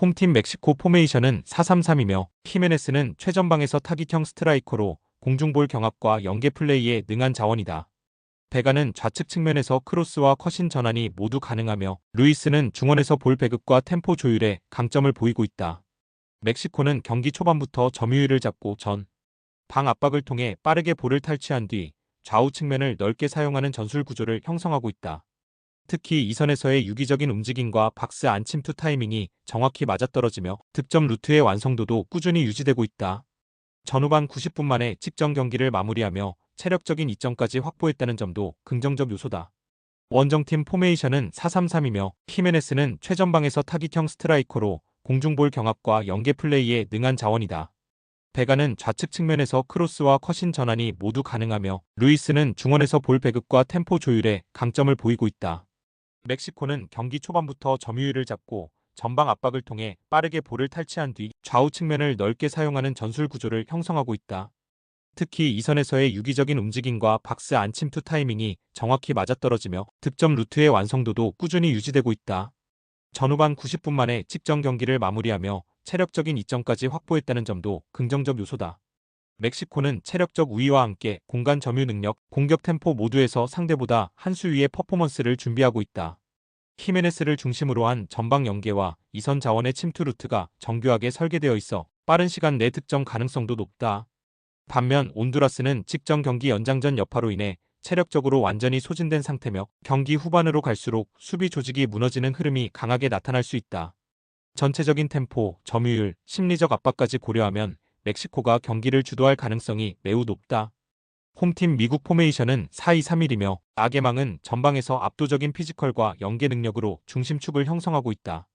홈팀 멕시코 포메이션은 4-3-3이며 히메네스는 최전방에서 타깃형 스트라이커로 공중볼 경합과 연계 플레이에 능한 자원이다. 베가는 좌측 측면에서 크로스와 컷인 전환이 모두 가능하며 루이스는 중원에서 볼 배급과 템포 조율에 강점을 보이고 있다. 멕시코는 경기 초반부터 점유율을 잡고 전, 방 압박을 통해 빠르게 볼을 탈취한 뒤 좌우 측면을 넓게 사용하는 전술 구조를 형성하고 있다. 특히 이선에서의 유기적인 움직임과 박스 안침투 타이밍이 정확히 맞아떨어지며 득점 루트의 완성도도 꾸준히 유지되고 있다. 전후반 90분 만에 직전 경기를 마무리하며 체력적인 이점까지 확보했다는 점도 긍정적 요소다. 원정팀 포메이션은 4-3-3이며 히메네스는 최전방에서 타깃형 스트라이커로 공중볼 경합과 연계 플레이에 능한 자원이다. 베가는 좌측 측면에서 크로스와 컷인 전환이 모두 가능하며 루이스는 중원에서 볼 배급과 템포 조율에 강점을 보이고 있다. 멕시코는 경기 초반부터 점유율을 잡고 전방 압박을 통해 빠르게 볼을 탈취한 뒤 좌우 측면을 넓게 사용하는 전술 구조를 형성하고 있다. 특히 이선에서의 유기적인 움직임과 박스 안 침투 타이밍이 정확히 맞아떨어지며 득점 루트의 완성도도 꾸준히 유지되고 있다. 전후반 90분 만에 직전 경기를 마무리하며 체력적인 이점까지 확보했다는 점도 긍정적 요소다. 멕시코는 체력적 우위와 함께 공간 점유 능력, 공격 템포 모두에서 상대보다 한 수 위의 퍼포먼스를 준비하고 있다. 히메네스를 중심으로 한 전방 연계와 이선 자원의 침투 루트가 정교하게 설계되어 있어 빠른 시간 내 득점 가능성도 높다. 반면 온두라스는 직전 경기 연장전 여파로 인해 체력적으로 완전히 소진된 상태며 경기 후반으로 갈수록 수비 조직이 무너지는 흐름이 강하게 나타날 수 있다. 전체적인 템포, 점유율, 심리적 압박까지 고려하면 멕시코가 경기를 주도할 가능성이 매우 높다. 홈팀 미국 포메이션은 4-2-3-1이며 아게망은 전방에서 압도적인 피지컬과 연계 능력으로 중심축을 형성하고 있다.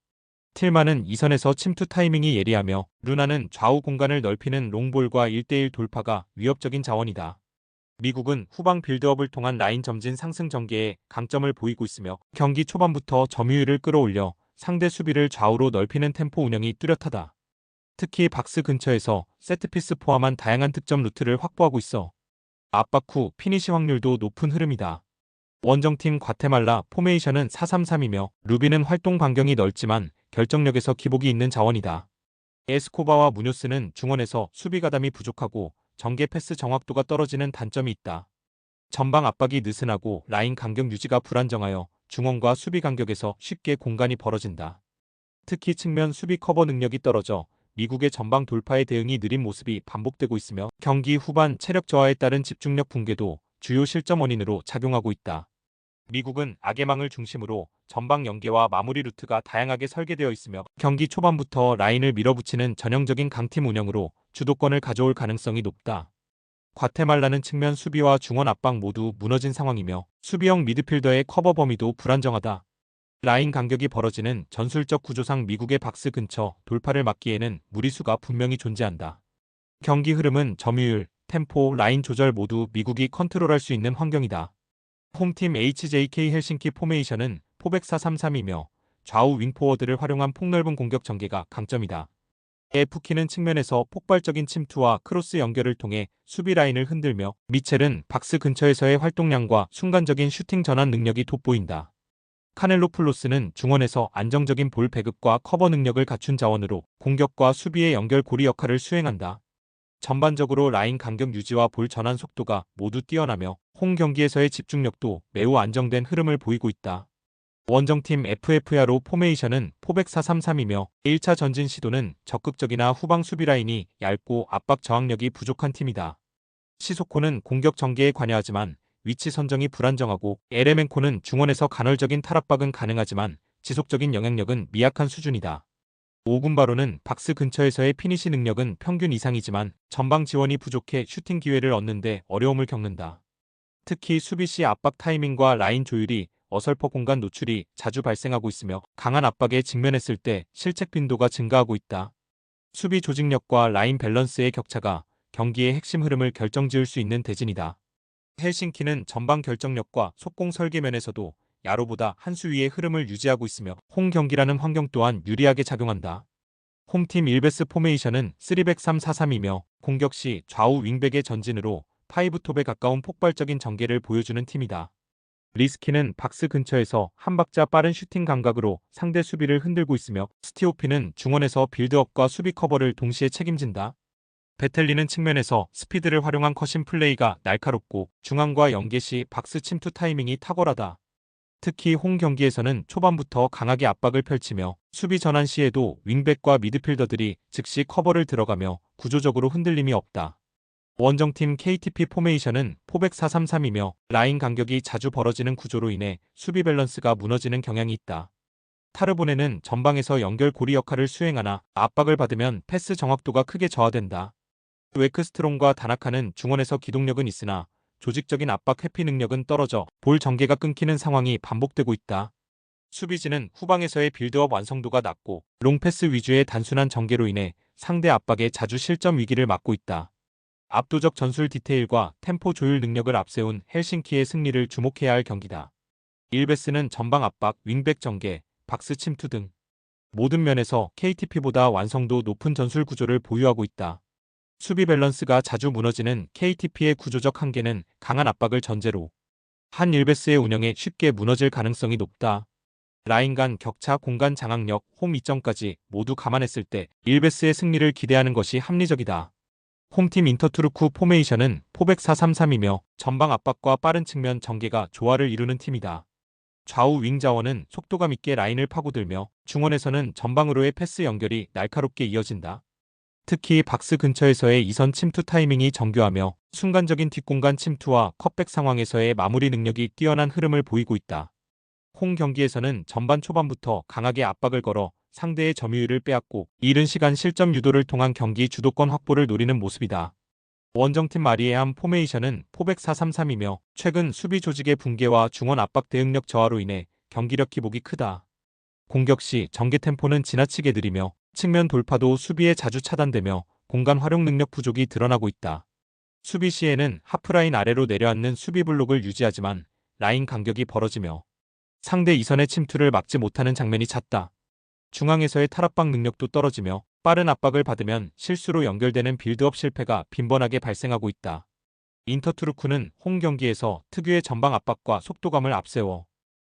틸만은 이선에서 침투 타이밍이 예리하며 루나는 좌우 공간을 넓히는 롱볼과 1대1 돌파가 위협적인 자원이다. 미국은 후방 빌드업을 통한 라인 점진 상승 전개에 강점을 보이고 있으며 경기 초반부터 점유율을 끌어올려 상대 수비를 좌우로 넓히는 템포 운영이 뚜렷하다. 특히 박스 근처에서 세트피스 포함한 다양한 득점 루트를 확보하고 있어 압박 후 피니시 확률도 높은 흐름이다. 원정팀 과테말라 포메이션은 4-3-3이며 루비는 활동 반경이 넓지만 결정력에서 기복이 있는 자원이다. 에스코바와 무뇨스는 중원에서 수비 가담이 부족하고 전개 패스 정확도가 떨어지는 단점이 있다. 전방 압박이 느슨하고 라인 간격 유지가 불안정하여 중원과 수비 간격에서 쉽게 공간이 벌어진다. 특히 측면 수비 커버 능력이 떨어져 미국의 전방 돌파에 대응이 느린 모습이 반복되고 있으며 경기 후반 체력 저하에 따른 집중력 붕괴도 주요 실점 원인으로 작용하고 있다. 미국은 악의망을 중심으로 전방 연계와 마무리 루트가 다양하게 설계되어 있으며 경기 초반부터 라인을 밀어붙이는 전형적인 강팀 운영으로 주도권을 가져올 가능성이 높다. 과테말라는 측면 수비와 중원 압박 모두 무너진 상황이며 수비형 미드필더의 커버 범위도 불안정하다. 라인 간격이 벌어지는 전술적 구조상 미국의 박스 근처 돌파를 막기에는 무리수가 분명히 존재한다. 경기 흐름은 점유율, 템포, 라인 조절 모두 미국이 컨트롤할 수 있는 환경이다. 홈팀 HJK 헬싱키 포메이션은 포백 433이며 좌우 윙포워드를 활용한 폭넓은 공격 전개가 강점이다. 에프키는 측면에서 폭발적인 침투와 크로스 연결을 통해 수비 라인을 흔들며 미첼은 박스 근처에서의 활동량과 순간적인 슈팅 전환 능력이 돋보인다. 카넬로플로스는 중원에서 안정적인 볼 배급과 커버 능력을 갖춘 자원으로 공격과 수비의 연결 고리 역할을 수행한다. 전반적으로 라인 간격 유지와 볼 전환 속도가 모두 뛰어나며 홈 경기에서의 집중력도 매우 안정된 흐름을 보이고 있다. 원정팀 FF야로 포메이션은 포백 433이며 1차 전진 시도는 적극적이나 후방 수비 라인이 얇고 압박 저항력이 부족한 팀이다. 시소코는 공격 전개에 관여하지만 위치 선정이 불안정하고 에레멘코는 중원에서 간헐적인 탈압박은 가능하지만 지속적인 영향력은 미약한 수준이다. 오군바로는 박스 근처에서의 피니시 능력은 평균 이상이지만 전방 지원이 부족해 슈팅 기회를 얻는데 어려움을 겪는다. 특히 수비 시 압박 타이밍과 라인 조율이 어설퍼 공간 노출이 자주 발생하고 있으며 강한 압박에 직면했을 때 실책 빈도가 증가하고 있다. 수비 조직력과 라인 밸런스의 격차가 경기의 핵심 흐름을 결정지을 수 있는 대진이다. 헬싱키는 전방 결정력과 속공 설계 면에서도 야로보다 한 수 위의 흐름을 유지하고 있으며 홈 경기라는 환경 또한 유리하게 작용한다. 홈팀 일베스 포메이션은 3백 3-4-3이며 공격 시 좌우 윙백의 전진으로 파이브톱에 가까운 폭발적인 전개를 보여주는 팀이다. 리스키는 박스 근처에서 한 박자 빠른 슈팅 감각으로 상대 수비를 흔들고 있으며 스티오피는 중원에서 빌드업과 수비 커버를 동시에 책임진다. 베텔리는 측면에서 스피드를 활용한 컷신 플레이가 날카롭고 중앙과 연계 시 박스 침투 타이밍이 탁월하다. 특히 홈 경기에서는 초반부터 강하게 압박을 펼치며 수비 전환 시에도 윙백과 미드필더들이 즉시 커버를 들어가며 구조적으로 흔들림이 없다. 원정팀 KTP 포메이션은 포백 433이며 라인 간격이 자주 벌어지는 구조로 인해 수비 밸런스가 무너지는 경향이 있다. 타르보네는 전방에서 연결 고리 역할을 수행하나 압박을 받으면 패스 정확도가 크게 저하된다. 웨크스트롬과 다나카는 중원에서 기동력은 있으나 조직적인 압박 회피 능력은 떨어져 볼 전개가 끊기는 상황이 반복되고 있다. 수비진은 후방에서의 빌드업 완성도가 낮고 롱패스 위주의 단순한 전개로 인해 상대 압박에 자주 실점 위기를 맞고 있다. 압도적 전술 디테일과 템포 조율 능력을 앞세운 헬싱키의 승리를 주목해야 할 경기다. 일베스는 전방 압박, 윙백 전개, 박스 침투 등 모든 면에서 KTP보다 완성도 높은 전술 구조를 보유하고 있다. 수비 밸런스가 자주 무너지는 KTP의 구조적 한계는 강한 압박을 전제로 한 일베스의 운영에 쉽게 무너질 가능성이 높다. 라인 간 격차, 공간 장악력, 홈 이점까지 모두 감안했을 때 일베스의 승리를 기대하는 것이 합리적이다. 홈팀 인터투르쿠 포메이션은 포백 433이며 전방 압박과 빠른 측면 전개가 조화를 이루는 팀이다. 좌우 윙 자원은 속도감 있게 라인을 파고들며 중원에서는 전방으로의 패스 연결이 날카롭게 이어진다. 특히 박스 근처에서의 이선 침투 타이밍이 정교하며 순간적인 뒷공간 침투와 컷백 상황에서의 마무리 능력이 뛰어난 흐름을 보이고 있다. 홈 경기에서는 전반 초반부터 강하게 압박을 걸어 상대의 점유율을 빼앗고 이른 시간 실점 유도를 통한 경기 주도권 확보를 노리는 모습이다. 원정팀 마리에함 포메이션은 포백 433이며 최근 수비 조직의 붕괴와 중원 압박 대응력 저하로 인해 경기력 기복이 크다. 공격 시 전개 템포는 지나치게 느리며 측면 돌파도 수비에 자주 차단되며 공간 활용 능력 부족이 드러나고 있다. 수비 시에는 하프라인 아래로 내려앉는 수비 블록을 유지하지만 라인 간격이 벌어지며 상대 이선의 침투를 막지 못하는 장면이 잦다. 중앙에서의 탈압박 능력도 떨어지며 빠른 압박을 받으면 실수로 연결되는 빌드업 실패가 빈번하게 발생하고 있다. 인터투르크는 홈 경기에서 특유의 전방 압박과 속도감을 앞세워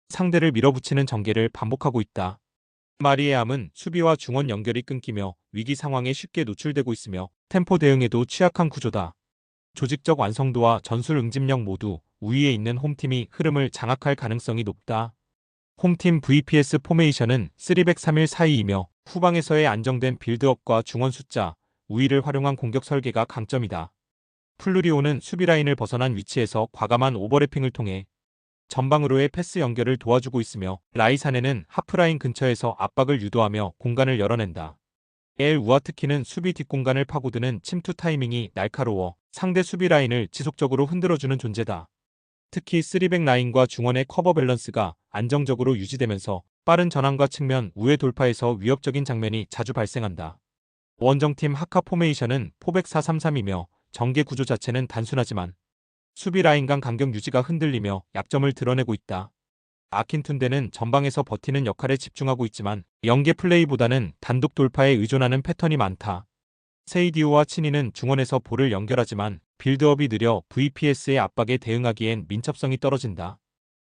상대를 밀어붙이는 전개를 반복하고 있다. 마리에암은 수비와 중원 연결이 끊기며 위기 상황에 쉽게 노출되고 있으며 템포 대응에도 취약한 구조다. 조직적 완성도와 전술 응집력 모두 우위에 있는 홈팀이 흐름을 장악할 가능성이 높다. 홈팀 VPS 포메이션은 300-3142이며 후방에서의 안정된 빌드업과 중원 숫자, 우위를 활용한 공격 설계가 강점이다. 플루리오는 수비 라인을 벗어난 위치에서 과감한 오버래핑을 통해 전방으로의 패스 연결을 도와주고 있으며 라이사네는 하프라인 근처에서 압박을 유도하며 공간을 열어낸다. 엘 우아트키는 수비 뒷공간을 파고드는 침투 타이밍이 날카로워 상대 수비 라인을 지속적으로 흔들어주는 존재다. 특히 3백 라인과 중원의 커버 밸런스가 안정적으로 유지되면서 빠른 전환과 측면 우회 돌파에서 위협적인 장면이 자주 발생한다. 원정팀 하카 포메이션은 포백 433이며 전개 구조 자체는 단순하지만 수비 라인 간 간격 유지가 흔들리며 약점을 드러내고 있다. 아킨툰데는 전방에서 버티는 역할에 집중하고 있지만 연계 플레이보다는 단독 돌파에 의존하는 패턴이 많다. 세이디오와 친이는 중원에서 볼을 연결하지만 빌드업이 느려 VPS의 압박에 대응하기엔 민첩성이 떨어진다.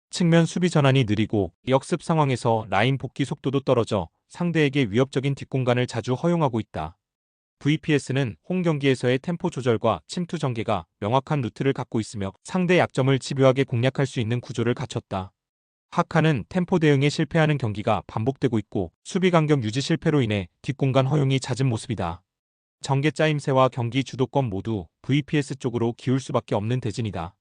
측면 수비 전환이 느리고 역습 상황에서 라인 복귀 속도도 떨어져 상대에게 위협적인 뒷공간을 자주 허용하고 있다. VPS는 홈 경기에서의 템포 조절과 침투 전개가 명확한 루트를 갖고 있으며 상대 약점을 집요하게 공략할 수 있는 구조를 갖췄다. 하카는 템포 대응에 실패하는 경기가 반복되고 있고 수비 간격 유지 실패로 인해 뒷공간 허용이 잦은 모습이다. 전개 짜임새와 경기 주도권 모두 VPS 쪽으로 기울 수밖에 없는 대진이다.